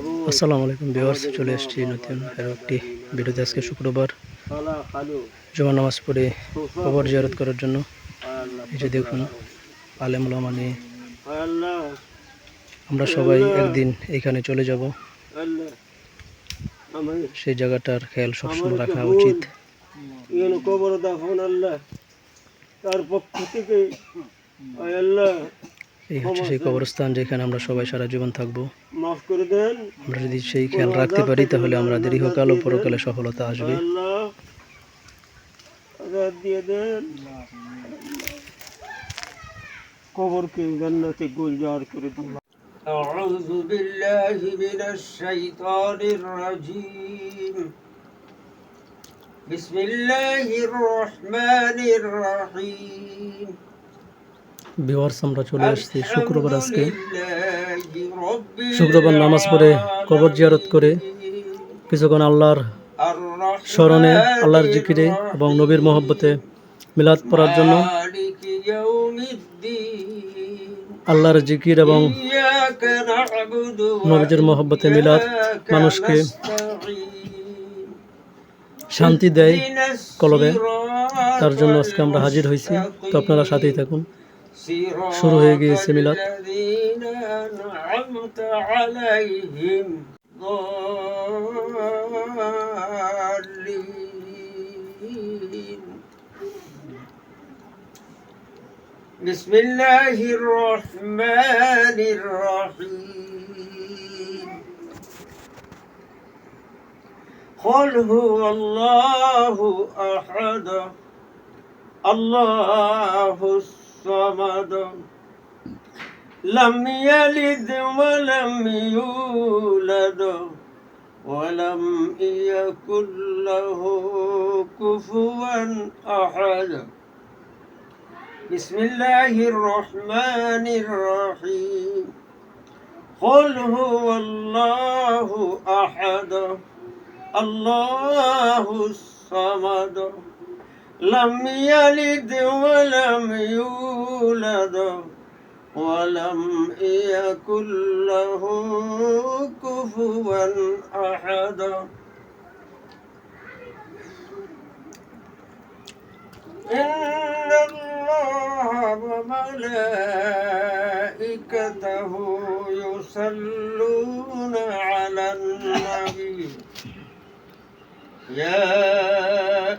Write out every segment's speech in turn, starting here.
আসসালামু আলাইকুম ভিউয়ার্স, চলে এসেছি নতুন আরও একটি ভিডিওতে আজকে শুক্রবার। জমা নামাজ পড়ে কবর জিয়ারত করার জন্য। এই যে দেখুন, আলেম ওলামা নিয়ে আমরা সবাই একদিন এখানে চলে যাব। সেই জায়গাটার খেয়াল সবসময় রাখা উচিত। কবর দাফন আল্লাহ তার পক্ষ থেকে, আল্লাহ এই হচ্ছে সেই কবরস্থান যেখানে আমরা সবাই সারা জীবন থাকবো মাফ করে দেন আমরা যদি সেই খেয়াল রাখতে পারি তাহলে আমরা দীর্ঘকাল ও পরকালে সফলতা আসবে আয় আল্লাহ আজাদ দিয়ে দেন কবরকে জান্নাতে গুলজার করে দিন أعوذ بالله من الشيطان الرجيم بسم الله الرحمن الرحيم ভিওয়ার্স আমরা চলে আসছি শুক্রবার আজকে। শুক্রবার নামাজ পড়ে কবর জিয়ারত করে কিছুক্ষণ আল্লাহর স্মরণে আল্লাহর জিকিরে এবং নবীর মহব্বতে মিলাদ পড়ার জন্য আল্লাহর জিকির এবং নবীজের মহব্বতে মিলাদ মানুষকে শান্তি দেয় কলবে। তার জন্য আজকে আমরা হাজির হয়েছি। তো আপনারা সাথেই থাকুন। শুরু হয়ে গিয়েছে মিলাদ الذين أنعمت عليهم ضالين بسم الله الرحمن الرحيم قل هو الله أحد الله الصمد لم يلد ولم يولد ولم يكن له كفوا أحد. بسم الله الرحمن الرحيم. قل هو الله أحد. الله الصمد. لم يلد ولم يولد ولم يكن له كفوا أحد. إن الله وملائكته يصلون على النبي. يا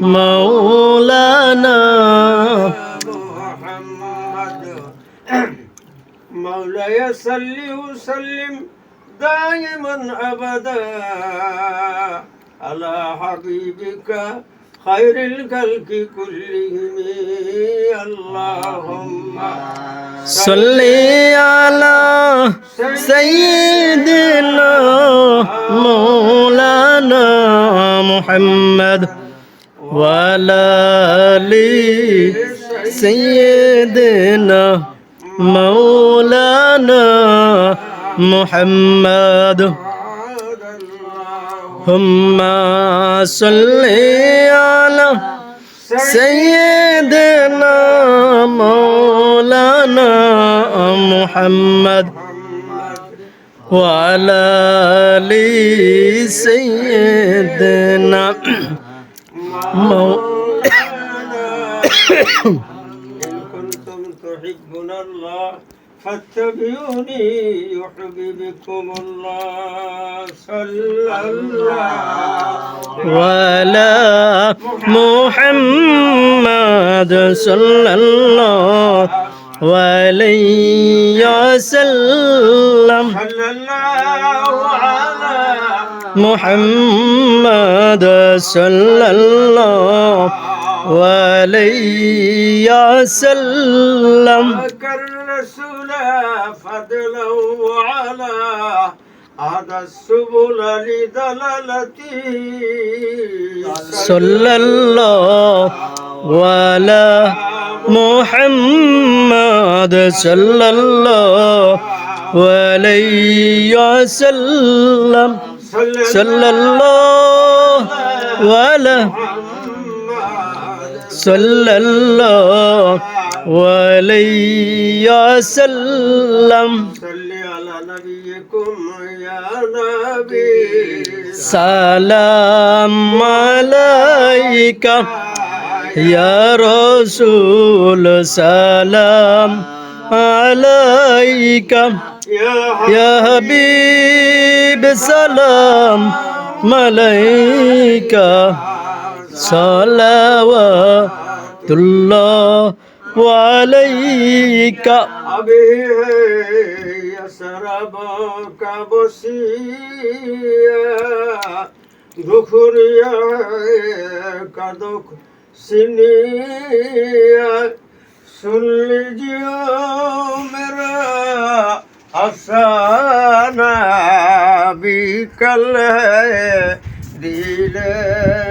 مولانا محمد مولاي صل وسلم دائما ابدا على حبيبك خير الخلق كلهم اللهم صل على سيدنا مولانا محمد وعلى آل سيدنا مولانا محمد اللهم صل على سيدنا مولانا محمد وعلى آل سيدنا إن كنتم تحبون الله فاتبعوني يحببكم الله صلى الله ولا محمد صلى الله عليه وسلم. صلى الله على محمد صلى الله وسلم. ذكر الرسول فضلا على هذا السبل لدلالته صلى الله على محمد. صلى الله عليه وسلم. صلى الله على صلى الله عليه وسلم. صل على نبيكم يا نبي. سلام عليك يا رسول سلام عليك يا يا حبيب سلام عليك. صلوات الله عليك أبي يسربك بسيا ذخريا كذك سنيا سلجيا مرا أفسانا بك الدين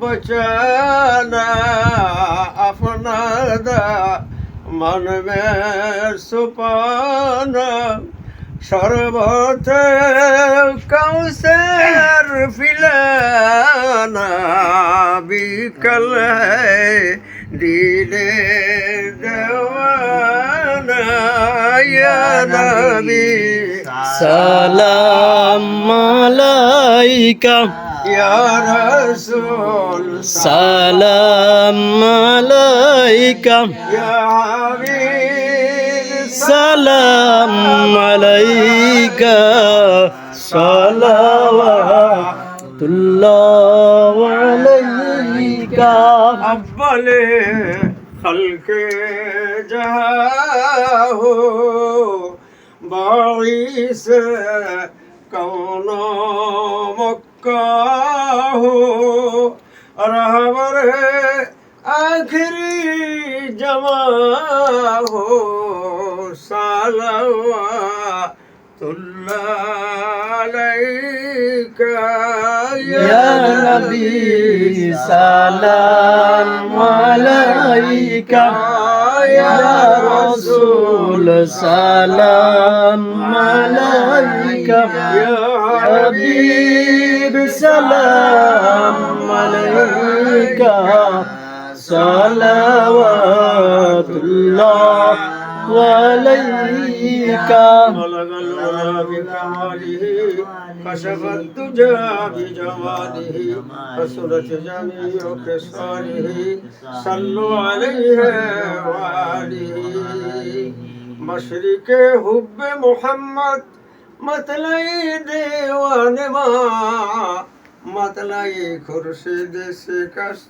বচনা আপনাদা মনমের সুপন সর্বত কৌশের ফিলানা বিকল দিলে দেওয়ানা সালাম মালাইকা সালাম আলাইকা সালাম আলাইকা সালাওয়াতুল্লাহ আলাইকা আব্বালে খালকে যাহো বাঈস কওনা মক का हो रहबर है आखिरी जमा हो सलवा सलाम अलैका রসুল সালাম মালাইকা হাবিব সালাম মালাইকা সালাওয়াতুল্লাহ। حبيب سلام عليك صلوات الله عليك بلغ العلا بكماله كشف الدجى بجماله فسرت جميع خصاله صلوا عليه وآله مشرق حب محمد مطلعی دیوان ما مطلعی خورشید شکست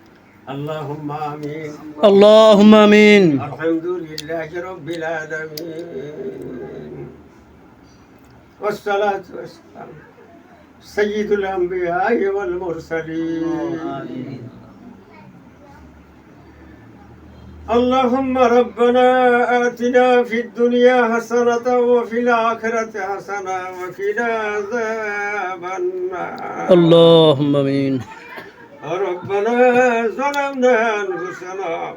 اللهم آمين. اللهم آمين. الحمد لله رب العالمين. والصلاة والسلام سيد الأنبياء والمرسلين. اللهم ربنا آتنا في الدنيا حسنة وفي الآخرة حسنة وقنا عذاب النار. اللهم آمين. ربنا ظلمنا أنفسنا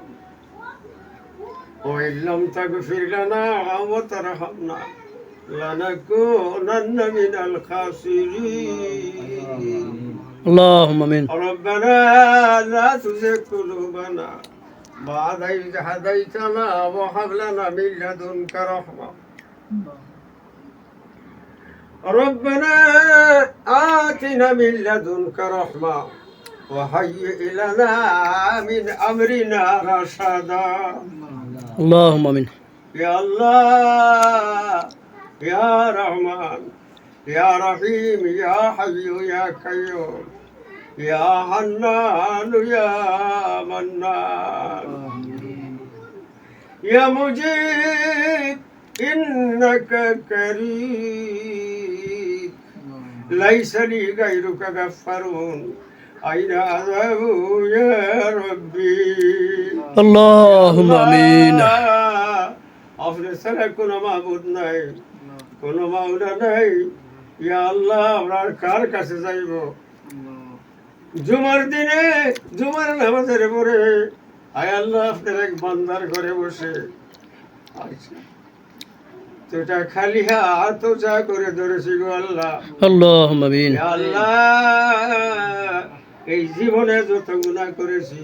وإن لم تغفر لنا وترحمنا لنكونن من الخاسرين. اللهم آمين. ربنا لا تزغ قلوبنا بعد إذ هديتنا وهب لنا من لدنك رحمة. ربنا آتنا من لدنك رحمة. وهيئ لنا من أمرنا رشدا. اللهم آمين. يا الله يا رحمن يا رحيم يا حي يا قيوم يا حنان يا منان. يا مجيب إنك كريم. ليس لي غيرك غفرون أين أذهب يا ربي اللهم امين আপনার ছাড়া কোনো মাবুদ নাই কোনো মাওলা নাই ইয়া আল্লাহ আমরা আর কার কাছে যাইব জুমার দিনে জুমার নামাজের পরে আয় আল্লাহ আপনার এক বান্দার ঘরে বসে আচ্ছা তো এটা খালি হাত চা করে ধরেছি গো আল্লাহ اللهم امين হে আল্লাহ এই জীবনে যত গুণা করেছি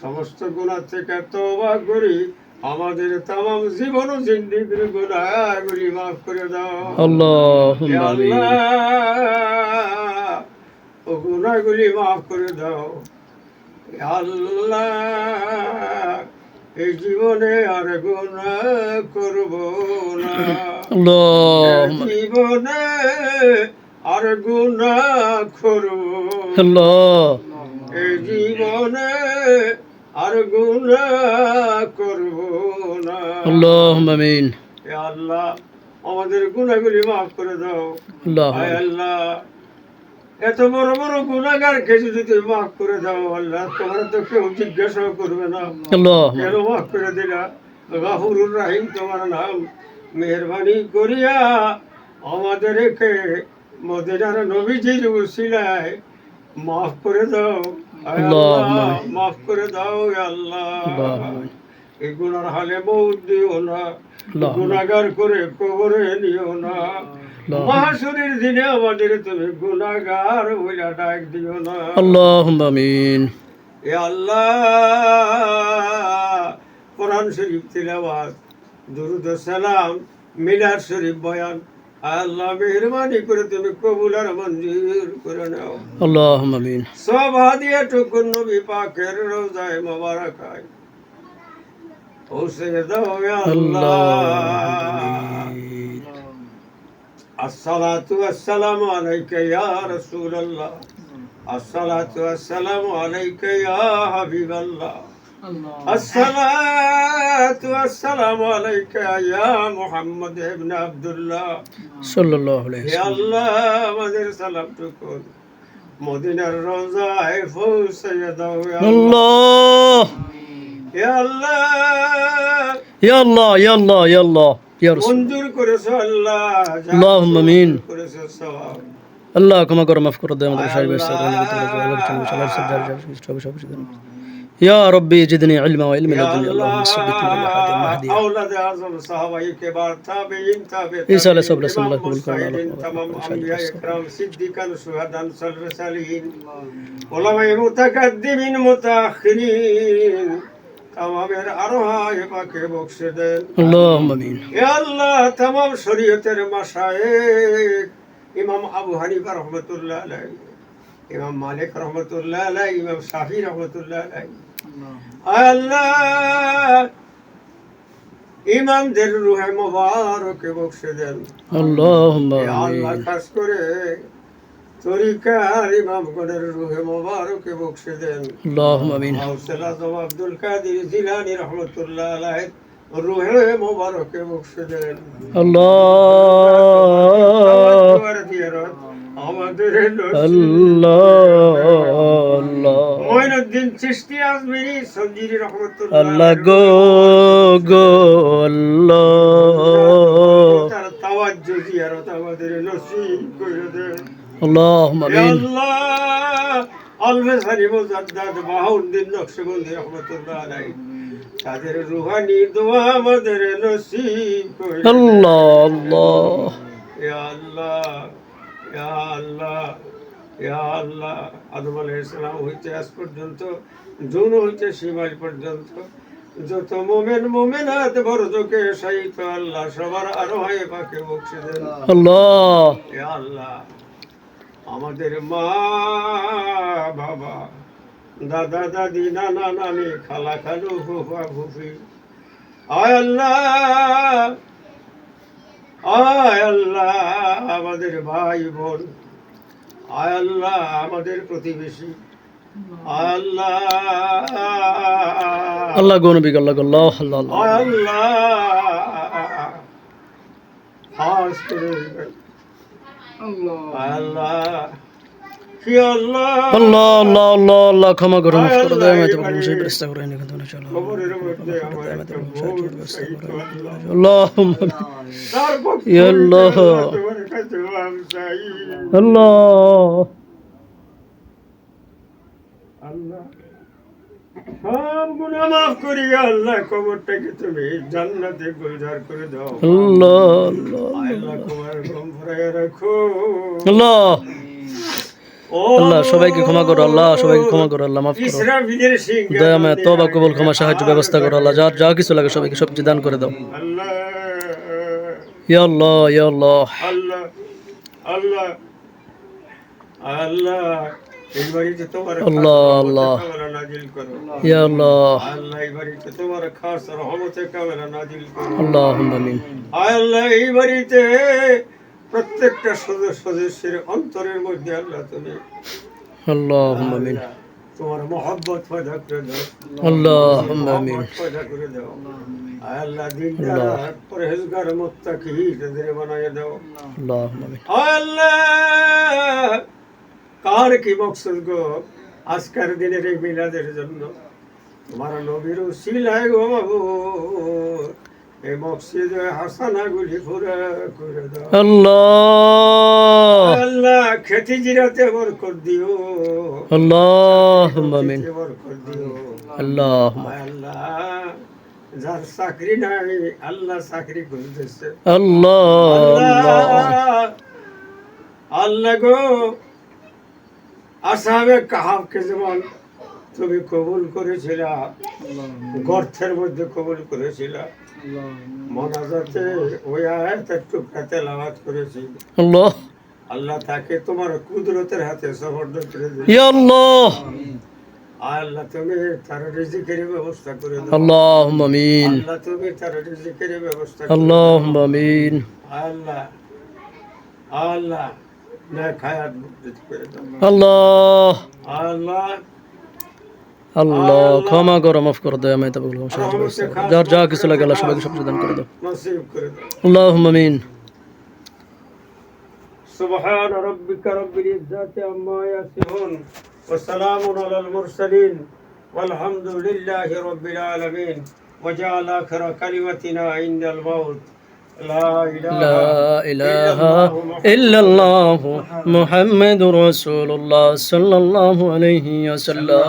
সমস্ত গুণা থেকে তোবা করি আমাদের তাম জীবন ও জিন্দিগির গুণাগুলি মাফ করে দাও। আল্লাহ ও গুণাগুলি মাফ করে দাও। আল্লাহ এই জীবনে আর গুণা করব না। জীবনে আর গুণা করব জীবনে আর গুণা করব না। আমিন। আল্লাহ আমাদের গুণাগুলি মাফ করে দাও। আল্লাহ এত বড় বড় গুণাগারকে যদি তুমি মাফ করে দাও আল্লাহ তোমার তো কেউ জিজ্ঞাসাও করবে না। কেন মাফ করে দিলা? গাহুরুর রাহিম তোমার নাম। মেহরবানি করিয়া আমাদেরকে মদিনার নবীজির উসিলায় মাফ করে দাও। মাফ করে দাও আল্লাহ। এই গুনার হালে মৌত দিও না। গুনাগার করে কবরে নিও না। মহাসুরের দিনে আমাদের তুমি গুনাগার বইলা ডাক দিও না। আল্লাহ আমিন। এ আল্লাহ কোরআন শরীফ তিলাবাত দুরুদ সালাম মিলার শরীফ বয়ান। আল্লাহ মেহরবানি করে তুমি কবুল আর মঞ্জুর করে নাও। আল্লাহ আমিন। সব হাদিয়া টুকুন নবী পাকের রোজায় মোবারকায় পৌঁছে দাও আল্লাহ। আসসালাতু আসসালামু আলাইকা ইয়া রাসূলুল্লাহ। আসসালাতু আসসালামু আলাইকা ইয়া হাবিবাল্লাহ। عليك يا حبيب الله الصلاة والسلام عليك يا محمد ابن عبد الله صلى الله عليه يا وسلم الله আমাদের সালাম টুকুন মদিনার রোজায় পৌঁছে দাও يا الله الله يا الله يا الله يا الله يا الله يا رسول মঞ্জুর করেছো আল্লাহ যা اللهم آمين। করেছো সওয়াব الله كما قرأ مفكر الدائم الرشايد يا ربي زدني علما وعلما لدني اللهم ثبتني على هذه المهدي أولاد اعظم صحابہ کے بعد تابعین تابع عیسی علیہ السلام اللہ قبول کرنا تمام انبیاء کرام صدیقان شہداء صالحین علماء متقدمین متاخرین তামামের আরোহায় পাকে বক্সে দেন আল্লাহ তামাম শরীয়তের মাসায়েক ইমাম আবু হানিফা রহমতুল্লাহ আলাই ইমাম মালিক রহমতুল্লাহ আলাই ইমাম শাহি রহমতুল্লাহ আলাই আল্লাহ ইমামদের রুহে মোবারকে বক্সে দেন। আল্লাহ খাস করে তরিকার ইমামগণের রুহে মোবারকে বক্সে দেন। আউসেরাজ আব্দুল কাদির জিলানি রহমতুল্লাহ আলাইহ রুহে মোবারকে বক্সে দেন। আল্লাহ। আমাদের আল্লাহ। মঈনুদ্দিন চিশতি আজমিরি সঞ্জিরি রহমতুল্লাহ আল্লাহ গো গো আল্লাহ তার তাওয়াজ্জু জিয়ারত আমাদের নসিব করে দেন اللهم يا امين الله আলফেসানি মুজাদ্দাদ বাহাউদ্দিন নকশবন্দি রহমতুল্লাহ আলাই তাদের রুহানি দোয়া আমাদের নসিব করে দেন। الله الله ইয়া আল্লাহ ইয়া আল্লাহ ইয়া আল্লাহ আদম আলাইসালাম হইতে আজ পর্যন্ত জুন হইতে সীমাজ পর্যন্ত যত মোমেন মোমেনাত বরজকে সাইত আল্লাহ সবার আরও হয় পাকে বকছে দেন ইয়া আল্লাহ আমাদের মা বাবা দাদা দাদি নানা নানি খালা খালু ফুফা ফুফি। আয় আল্লাহ আয় আল্লাহ আমাদের ভাই বোন। আয় আল্লাহ আমাদের প্রতিবেশী। আল্লাহ। আল্লাহ গনবী আল্লাহ আল্লাহ আল্লাহ আল্লাহ। আল্লাহ। আল্লাহ। আল্লাহ আল্লাহ আল্লাহ আল্লাহ ক্ষমা করো মাফ করে দাও আমি তোমার মুসিবত ব্যবস্থা করে তুমি জান্নাতে গুলজার দাও আল্লাহ আল্লাহ আল্লাহ। তোমার গম ভরায় রাখো আল্লাহ সবাইকে ক্ষমা করো আল্লাহ সবাইকে ক্ষমা করো আল্লাহ মাফ করো। দয়া। মায়া তবা ক্ষমা সাহায্য ব্যবস্থা করো আল্লাহ যা যা কিছু লাগে সবাইকে দান করে দাও। ইয়া আল্লাহ ইয়া আল্লাহ। আল্লাহ আল্লাহ আল্লাহ। আল্লাহ এই বাড়িতে তোমার খাস রহমতে নাজিল করো। আল্লাহ আল্লাহ এই বাড়িতে প্রত্যেকটা সদস্য সদস্যের অন্তরের মধ্যে আল্লাহ তুমি তোমার মহব্বত পয়দা করে দাও। পয়দা করে দাও। আল্লাহ। বানায় দাও। আল্লাহ! কার কি গো? আজকের দিনের এই মিলাদের জন্য। তোমার নবীর গো আল্লাহ। খেতে জিরাতে বরকত দিও। আল্লাহ বরকত দিও। আল্লাহ আল্লাহ যার চাকরি নাই আল্লাহ চাকরি করতেছে আল্লাহ আল্লাহ গো আসাবে কাহাবকে যেমন তুমি কবুল করেছিলা গর্থের মধ্যে কবুল করেছিলা। মনাজাতে ওই আয়াত একটু লাভাত করেছি আল্লাহ। তাকে তোমার কুদরতের হাতে সমর্থ করে দিল। আল্লাহ। তুমি তার রিজিকের ব্যবস্থা করে দাও। আল্লাহুম আমিন। আল্লাহ তুমি তার রিজিকের ব্যবস্থা আল্লাহুম আমিন। আল্লাহ আল্লাহ না খায়াত করে দাও। আল্লাহ। আল্লাহ আল্লাহ ক্ষমা করো মাফ করো দয়া আমি তবে সাহায্য ব্যবস্থা করো। যার যা কিছু লাগে আল্লাহ সবাইকে সবজি দান করে দাও নসিব করে দাও اللهم امين سبحان ربك رب العزة عما يصفون وسلام على المرسلين والحمد لله رب العالمين وجعل آخر كلمتنا عند الموت لا إله لا إله إلا الله محمد رسول الله صلى الله عليه وسلم